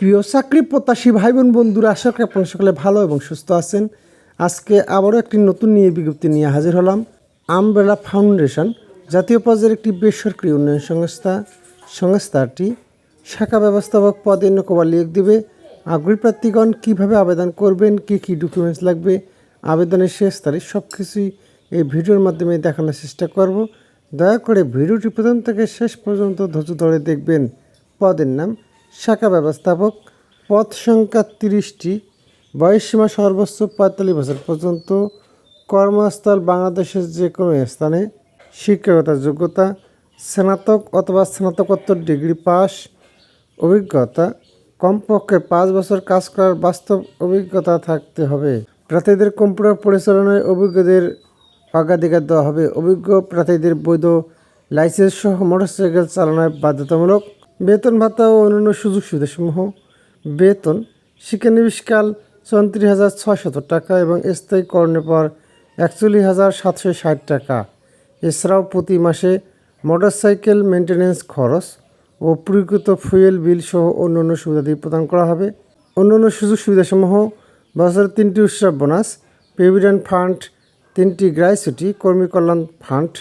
প্রিয় চাকরি প্রত্যাশী ভাই বোন বন্ধুরা, আশা করি আপনারা সকলে ভালো এবং সুস্থ আছেন। আজকে আবারও একটি নতুন নিয়ে বিজ্ঞপ্তি নিয়ে হাজির হলাম আমবেলা ফাউন্ডেশন জাতীয় পর্যায়ের একটি বেসরকারি উন্নয়ন সংস্থা। সংস্থাটি শাখা ব্যবস্থাপক পদে নকবা লিখ দিবে আগ্রহী প্রার্থীগণ কীভাবে আবেদন করবেন, কী কী ডকুমেন্টস লাগবে, আবেদনের শেষ তারিখ সব কিছুই এই ভিডিওর মাধ্যমে দেখানোর চেষ্টা করব। দয়া করে ভিডিওটি প্রথম থেকে শেষ পর্যন্ত ধৈর্য ধরে দেখবেন। পদের নাম শাখা ব্যবস্থাপক, পদ সংখ্যা তিরিশটি বয়সসীমা সর্বোচ্চ পঁয়তাল্লিশ বছর পর্যন্ত, কর্মস্থল বাংলাদেশের যে কোনো স্থানে শিক্ষকতার যোগ্যতা, স্নাতক অথবা স্নাতকোত্তর ডিগ্রি পাস, অভিজ্ঞতা, কমপক্ষে পাঁচ বছর কাজ করার বাস্তব অভিজ্ঞতা থাকতে হবে। প্রার্থীদের কম্পিউটার পরিচালনায় অভিজ্ঞদের অগ্রাধিকার দেওয়া হবে। অভিজ্ঞ প্রার্থীদের বৈধ লাইসেন্স সহ মোটরসাইকেল চালানোয় বাধ্যতামূলক বেতন ভাতা ও অন্যান্য সুযোগ সুবিধাসমূহ। বেতন শিক্ষানিবিষ্কাল চৌত্রিশ হাজার ছয়শত টাকা এবং স্থায়ীকরণের পর একচল্লিশ হাজার সাতশো ষাট টাকা। এছাড়াও প্রতি মাসে মোটরসাইকেল মেনটেন্যান্স খরচ ও প্রকৃত ফুয়েল বিল সহ অন্যান্য সুবিধাদি প্রদান করা হবে। অন্যান্য সুযোগ সুবিধাসমূহ বছরের তিনটি উৎসব বোনাস প্রভিডেন্ট ফান্ড, তিনটি গ্রাইসুটি কর্মী কল্যাণ ফান্ড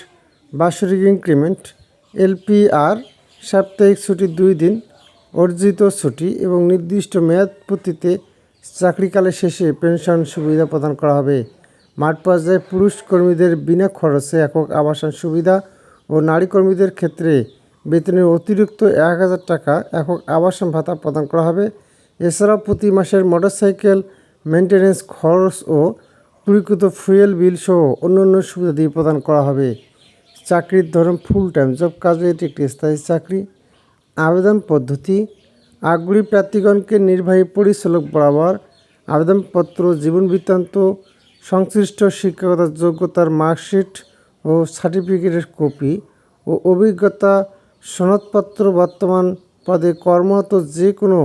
বার্ষিক ইনক্রিমেন্ট, এলপিআর সাপ্তাহিক ছুটি দুই দিন, অর্জিত ছুটি এবং নির্দিষ্ট মেয়াদ পূর্তিতে চাকরিকালের শেষে পেনশন সুবিধা প্রদান করা হবে। মাঠ পর্যায়ে পুরুষ কর্মীদের বিনা খরচে একক আবাসন সুবিধা ও নারী কর্মীদের ক্ষেত্রে বেতনের অতিরিক্ত এক হাজার টাকা একক আবাসন ভাতা প্রদান করা হবে। এছাড়াও প্রতি মাসের মোটরসাইকেল মেনটেন্যান্স খরচ ও প্রকৃত ফুয়েল বিল সহ অন্যান্য দিয়ে প্রদান করা হবে। চাকরির ধরন ফুল টাইম জব কাজে এটি একটি স্থায়ী চাকরি। আবেদন পদ্ধতি, আগ্রহী প্রার্থীগণকে নির্বাহী পরিচালক বরাবর আবেদনপত্র, জীবন বৃত্তান্ত, সংশ্লিষ্ট শিক্ষকতার যোগ্যতার মার্কশিট ও সার্টিফিকেটের কপি ও অভিজ্ঞতা সনদপত্র বর্তমান পদে কর্মরত যে কোনো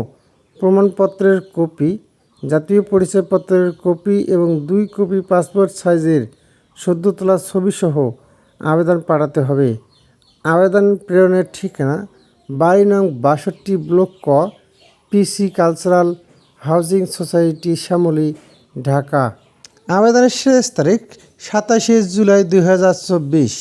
প্রমাণপত্রের কপি, জাতীয় পরিচয়পত্রের কপি এবং দুই কপি পাসপোর্ট সাইজের সদ্য তোলা ছবিসহ আবেদন পাঠাতে হবে। আবেদন প্রেরণের ঠিকানা বাড়ি নং বাষট্টি ব্লক ক, PC cultural housing society, Shyamoli, Dhaka. আবেদনের শেষ তারিখ সাতাশে জুলাই দুই হাজার চব্বিশ।